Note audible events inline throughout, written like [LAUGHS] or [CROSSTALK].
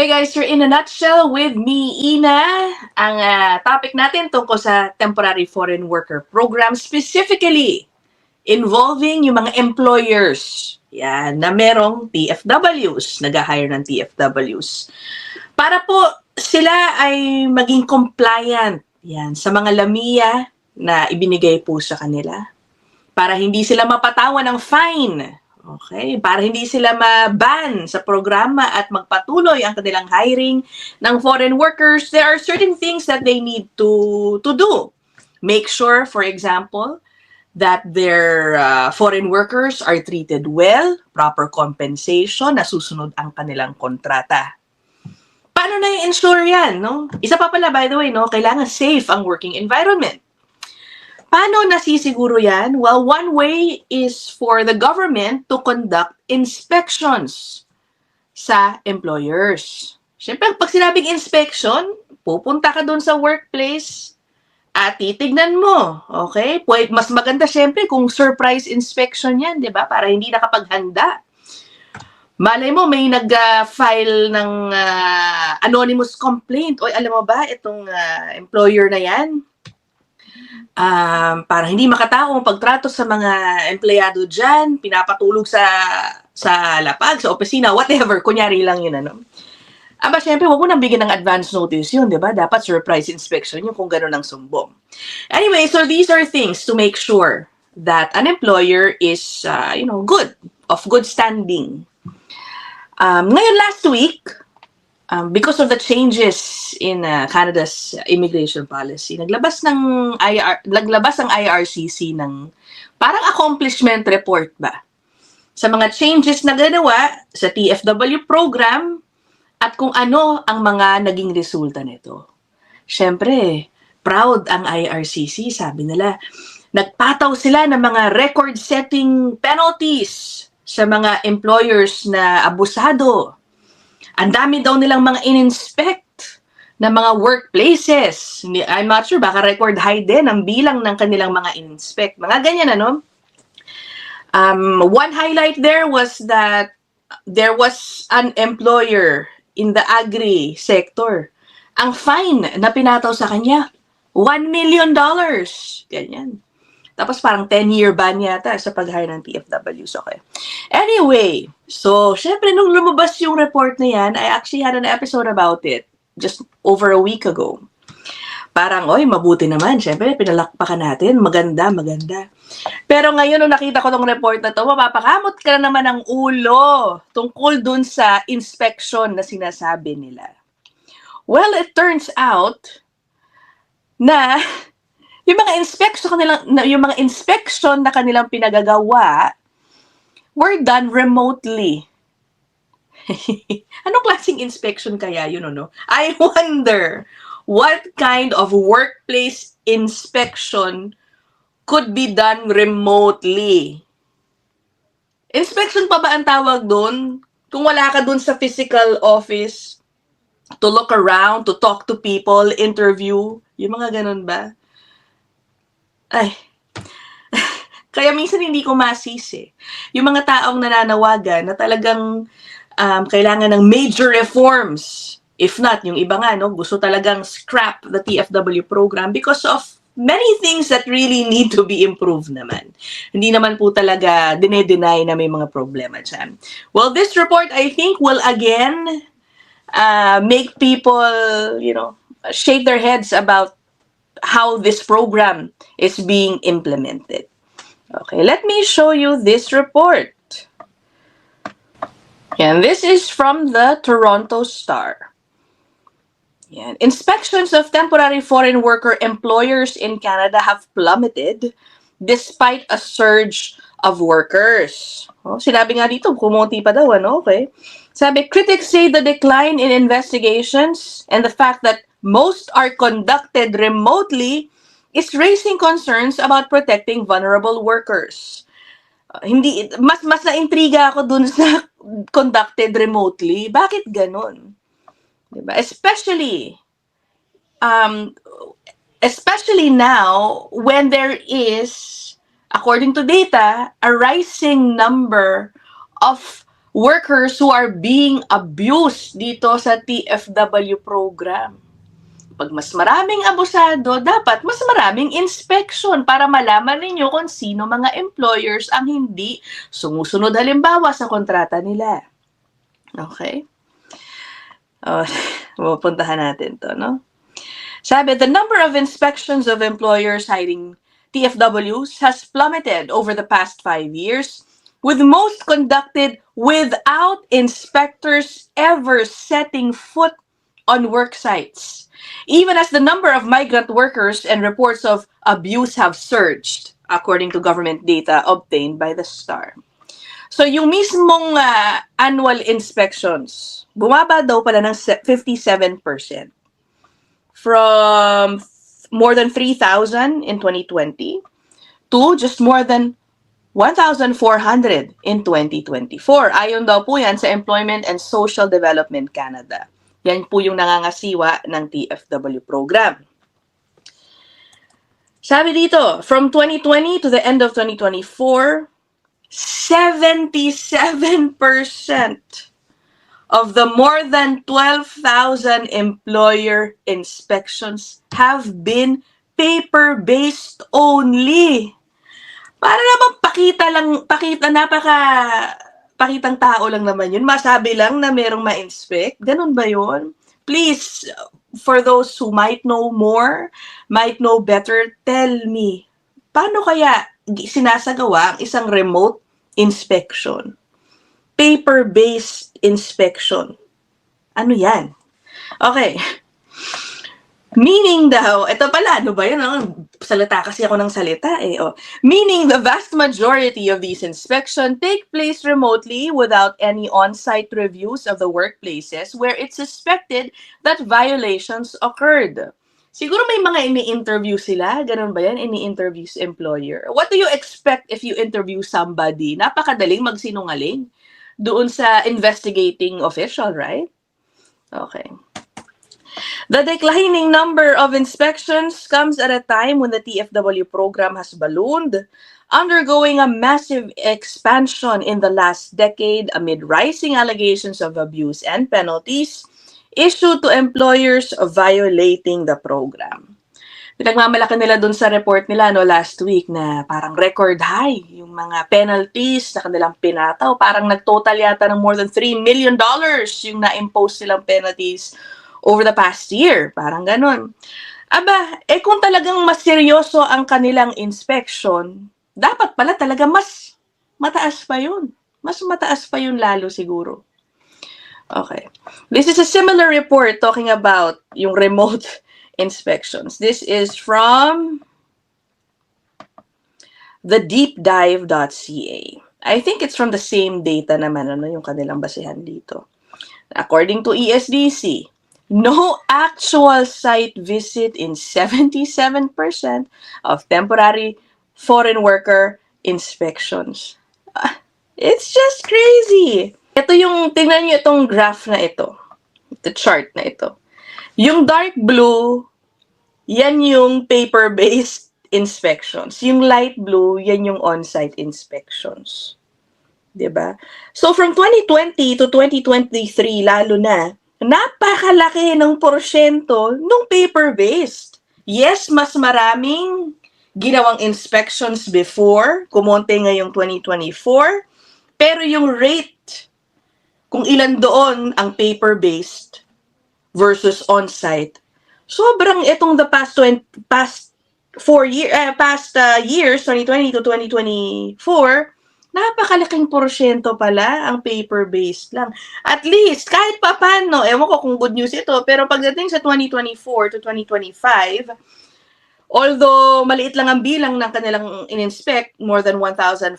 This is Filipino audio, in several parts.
Hey guys, you're in a nutshell with me, Ina. Ang ah, topic natin tungkol sa temporary foreign worker program, specifically involving yung mga employers yan, na merong TFWs, nag-hire ng TFWs. Para po sila ay maging compliant yan, sa mga lamia na ibinigay po sa kanila. Para hindi sila mapatawan ng fine. Okay? Para hindi sila maban sa programa at magpatuloy ang kanilang hiring ng foreign workers, there are certain things that they need to to do. Make sure, for example, that their uh, foreign workers are treated well, proper compensation, nasusunod ang kanilang kontrata. Paano na i-ensure yan, no? Isa pa pala, by the way, no? Kailangan safe ang working environment. Paano nasisiguro yan? Well, one way is for the government to conduct inspections sa employers. Siyempre, pag sinabing inspection, pupunta ka doon sa workplace at titignan mo. Okay? Pwede, mas maganda siyempre kung surprise inspection yan, di ba? Para hindi nakapaghanda. Malay mo, may nag-file ng ah, anonymous complaint. Oy, alam mo ba, itong ah, employer na yan, um, para hindi makatao ang pagtrato sa mga empleyado dyan, pinapatulog sa sa lapag, sa opisina, whatever, kunyari lang yun, ano. Aba, syempre, huwag mo nang bigyan ng advance notice yun, di ba? Dapat surprise inspection yun kung gano'n ang sumbong. Anyway, so these are things to make sure that an employer is, uh, you know, good, of good standing. Um, ngayon, last week, um, because of the changes in uh, Canada's immigration policy, naglabas ng IR, naglabas ang IRCC ng parang accomplishment report ba sa mga changes na ginawa sa TFW program at kung ano ang mga naging resulta nito. Siyempre, proud ang IRCC, sabi nila. Nagpataw sila ng mga record-setting penalties sa mga employers na abusado. Ang dami daw nilang mga in-inspect na mga workplaces. I'm not sure, baka record high din ang bilang ng kanilang mga in-inspect. Mga ganyan, ano? Um, one highlight there was that there was an employer in the agri sector. Ang fine na pinataw sa kanya, $1 million. Ganyan. Tapos parang 10-year ban yata sa pag-hire ng TFWs. Okay. Anyway, so, syempre, nung lumabas yung report na yan, I actually had an episode about it just over a week ago. Parang, oy, mabuti naman. Syempre, pinalakpakan natin. Maganda, maganda. Pero ngayon, nung nakita ko tong report na to, mapapakamot ka na naman ng ulo tungkol dun sa inspection na sinasabi nila. Well, it turns out na [LAUGHS] yung mga inspection kanilang yung mga inspection na kanilang pinagagawa were done remotely. [LAUGHS] Anong klaseng inspection kaya yun, no? I wonder what kind of workplace inspection could be done remotely. Inspection pa ba ang tawag doon? Kung wala ka doon sa physical office, to look around, to talk to people, interview, yung mga ganun ba? Ay, [LAUGHS] kaya minsan hindi ko masisi. Yung mga taong nananawagan na talagang um, kailangan ng major reforms. If not, yung iba nga, no, gusto talagang scrap the TFW program because of many things that really need to be improved naman. Hindi naman po talaga dine-deny na may mga problema dyan. Well, this report, I think, will again uh, make people, you know, shake their heads about how this program is being implemented. Okay, let me show you this report. And this is from the Toronto Star. Yan. Inspections of temporary foreign worker employers in Canada have plummeted despite a surge of workers. Oh, sinabi nga dito, kumunti pa daw, ano? Okay. Sabi, critics say the decline in investigations and the fact that most are conducted remotely is raising concerns about protecting vulnerable workers. Uh, hindi mas mas naintriga ako dun sa [LAUGHS] conducted remotely. Bakit ganun? 'Di ba? Especially um especially now when there is according to data a rising number of workers who are being abused dito sa TFW program. Pag mas maraming abusado, dapat mas maraming inspection para malaman ninyo kung sino mga employers ang hindi sumusunod halimbawa sa kontrata nila. Okay? Oh, [LAUGHS] pupuntahan natin to, no? Sabi, the number of inspections of employers hiding TFWs has plummeted over the past five years, with most conducted without inspectors ever setting foot on work sites. Even as the number of migrant workers and reports of abuse have surged, according to government data obtained by the STAR. So yung mismong ah, annual inspections, bumaba daw pala ng se- 57% from more than 3,000 in 2020 to just more than 1,400 in 2024. Ayon daw po yan sa Employment and Social Development Canada. Yan po yung nangangasiwa ng TFW program. Sabi dito, from 2020 to the end of 2024, 77% of the more than 12,000 employer inspections have been paper-based only. Para naman pakita lang, pakita, napaka, pakitang tao lang naman yun. Masabi lang na merong ma-inspect. Ganun ba yun? Please, for those who might know more, might know better, tell me, paano kaya sinasagawa ang isang remote inspection? Paper-based inspection. Ano yan? Okay. Meaning daw, ito pala, ano ba yun? Ano, salita kasi ako ng salita eh. Oh. Meaning the vast majority of these inspections take place remotely without any on-site reviews of the workplaces where it's suspected that violations occurred. Siguro may mga ini-interview sila, ganun ba yan? Ini-interview sa employer. What do you expect if you interview somebody? Napakadaling magsinungaling doon sa investigating official, right? Okay. The declining number of inspections comes at a time when the TFW program has ballooned, undergoing a massive expansion in the last decade amid rising allegations of abuse and penalties issued to employers violating the program. Pinagmamalaki nila dun sa report nila no last week na parang record high yung mga penalties na kanilang pinataw. Parang nagtotal yata ng more than 3 million dollars yung na-impose silang penalties over the past year. Parang ganun. Aba, eh kung talagang mas seryoso ang kanilang inspection, dapat pala talaga mas mataas pa yun. Mas mataas pa yun lalo siguro. Okay. This is a similar report talking about yung remote [LAUGHS] inspections. This is from thedeepdive.ca. I think it's from the same data naman, ano yung kanilang basihan dito. According to ESDC, no actual site visit in 77% of temporary foreign worker inspections. Ah, It's just crazy. Ito yung, tingnan nyo itong graph na ito. The chart na ito. Yung dark blue, yan yung paper-based inspections. Yung light blue, yan yung on-site inspections. ba? So from 2020 to 2023 lalo na, napakalaki ng porsyento nung paper-based. Yes, mas maraming ginawang inspections before, kumonte ngayong 2024, pero yung rate, kung ilan doon ang paper-based versus on-site, sobrang itong the past 20, past four year, eh, past uh, years, 2020 to 2024, napakalaking porsyento pala ang paper-based lang. At least, kahit pa paano, ewan ko kung good news ito, pero pagdating sa 2024 to 2025, although maliit lang ang bilang ng kanilang in-inspect, more than 1,400,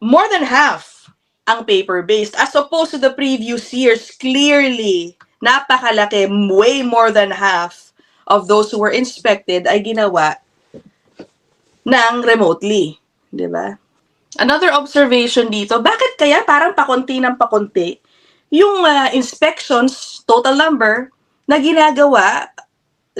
more than half ang paper-based. As opposed to the previous years, clearly, napakalaki, way more than half of those who were inspected ay ginawa ng remotely. Di ba? Another observation dito, bakit kaya parang pakunti ng pakunti yung ah, inspections, total number, na ginagawa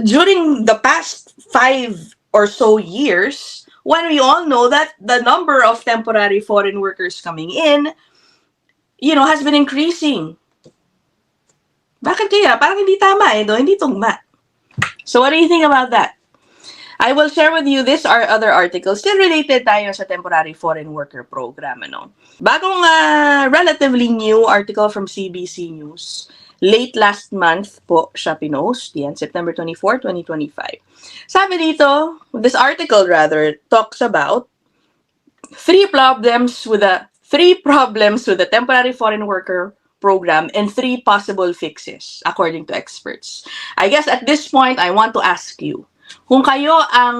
during the past five or so years, when we all know that the number of temporary foreign workers coming in you know, has been increasing. Bakit kaya? Parang hindi tama eh, no? Hindi tugma. So what do you think about that? I will share with you this or other articles still related tayo sa temporary foreign worker program. Ano? Bagong ah, relatively new article from CBC News. Late last month po siya pinost. Yan, September 24, 2025. Sabi dito, this article rather talks about three problems with the three problems with the temporary foreign worker program and three possible fixes according to experts. I guess at this point I want to ask you, kung kayo ang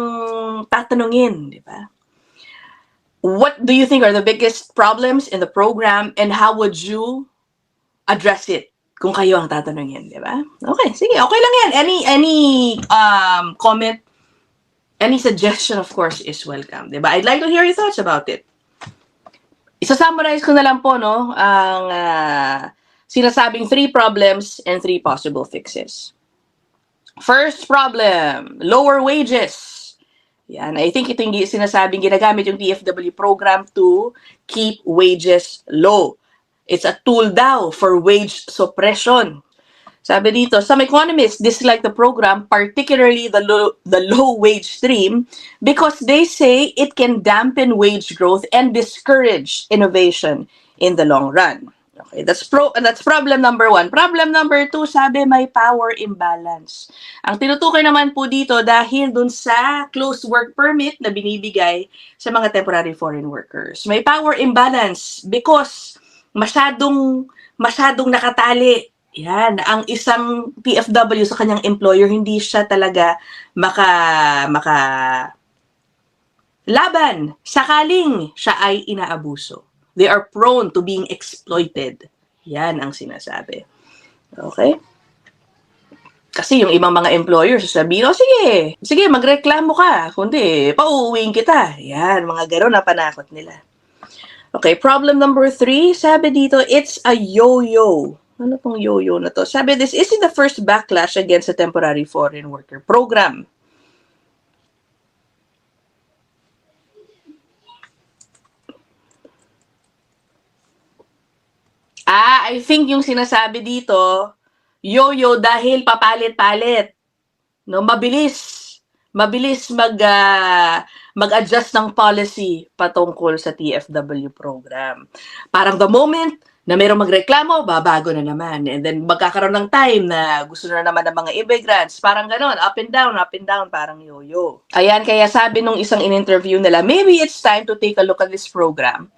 tatanungin, di ba? What do you think are the biggest problems in the program and how would you address it? Kung kayo ang tatanungin, di ba? Okay, sige, okay lang yan. Any any um comment, any suggestion of course is welcome, di ba? I'd like to hear your thoughts about it. Isa-summarize ko na lang po, no, ang ah, sinasabing three problems and three possible fixes. First problem, lower wages. Yan, I think ito yung sinasabing ginagamit yung TFW program to keep wages low. It's a tool daw for wage suppression. Sabi dito, some economists dislike the program, particularly the low, the low wage stream, because they say it can dampen wage growth and discourage innovation in the long run. Okay, that's pro that's problem number one. Problem number two, sabi may power imbalance. Ang tinutukoy naman po dito dahil dun sa closed work permit na binibigay sa mga temporary foreign workers. May power imbalance because masyadong masyadong nakatali yan, ang isang PFW sa kanyang employer, hindi siya talaga maka, maka laban sakaling siya ay inaabuso. They are prone to being exploited. Yan ang sinasabi. Okay? Kasi yung ibang mga employers, sasabihin, oh sige, sige, magreklamo ka. Kundi, pauuwiin kita. Yan, mga gano'n na panakot nila. Okay, problem number three, sabi dito, it's a yo-yo. Ano tong yo-yo na to? Sabi, this isn't the first backlash against the temporary foreign worker program. Ah, I think yung sinasabi dito, yo-yo dahil papalit-palit. No, mabilis. Mabilis mag ah, mag-adjust ng policy patungkol sa TFW program. Parang the moment na mayroong magreklamo, babago na naman. And then magkakaroon ng time na gusto na naman ng mga immigrants. Parang ganon, up and down, up and down, parang yo-yo. Ayan, kaya sabi nung isang in-interview nila, maybe it's time to take a look at this program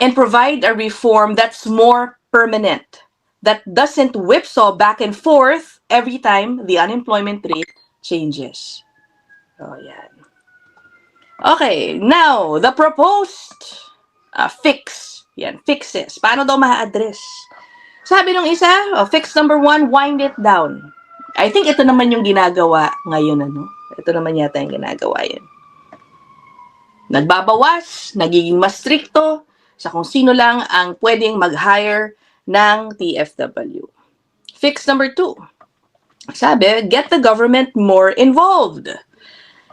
and provide a reform that's more permanent, that doesn't whipsaw back and forth every time the unemployment rate changes. Oh, yan. Okay, now, the proposed uh, fix. Yan, fixes. Paano daw ma-address? Sabi nung isa, oh, fix number one, wind it down. I think ito naman yung ginagawa ngayon, ano? Ito naman yata yung ginagawa yun. Nagbabawas, nagiging mas stricto sa kung sino lang ang pwedeng mag-hire ng TFW. Fix number two. Sabi, get the government more involved.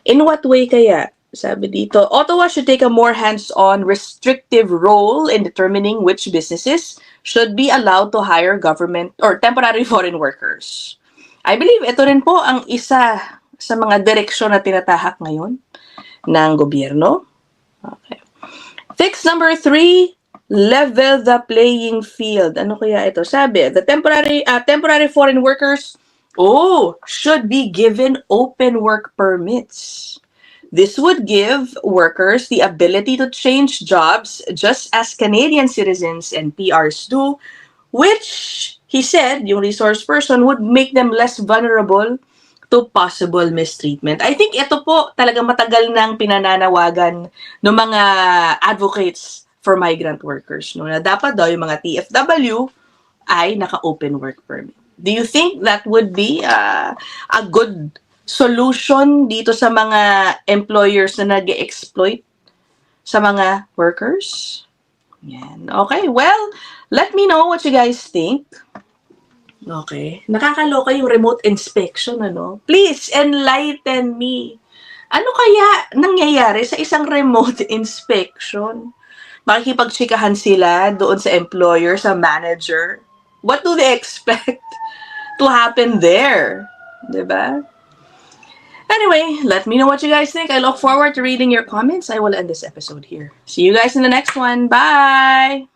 In what way kaya? Sabi dito, Ottawa should take a more hands-on restrictive role in determining which businesses should be allowed to hire government or temporary foreign workers. I believe ito rin po ang isa sa mga direksyon na tinatahak ngayon ng gobyerno. Okay. Fix number three, level the playing field. Ano kaya ito? Sabi, the temporary uh, temporary foreign workers oh, should be given open work permits. This would give workers the ability to change jobs just as Canadian citizens and PRs do, which he said, yung resource person, would make them less vulnerable to possible mistreatment. I think ito po talaga matagal nang pinananawagan ng mga advocates for migrant workers no na dapat daw yung mga TFW ay naka-open work permit. Do you think that would be uh, a good solution dito sa mga employers na nag exploit sa mga workers? Yan. Okay, well, let me know what you guys think. Okay. Nakakaloka yung remote inspection, ano? Please, enlighten me. Ano kaya nangyayari sa isang remote [LAUGHS] inspection? makikipagtsikahan sila doon sa employer, sa manager. What do they expect [LAUGHS] to happen there? 'Di ba? Anyway, let me know what you guys think. I look forward to reading your comments. I will end this episode here. See you guys in the next one. Bye!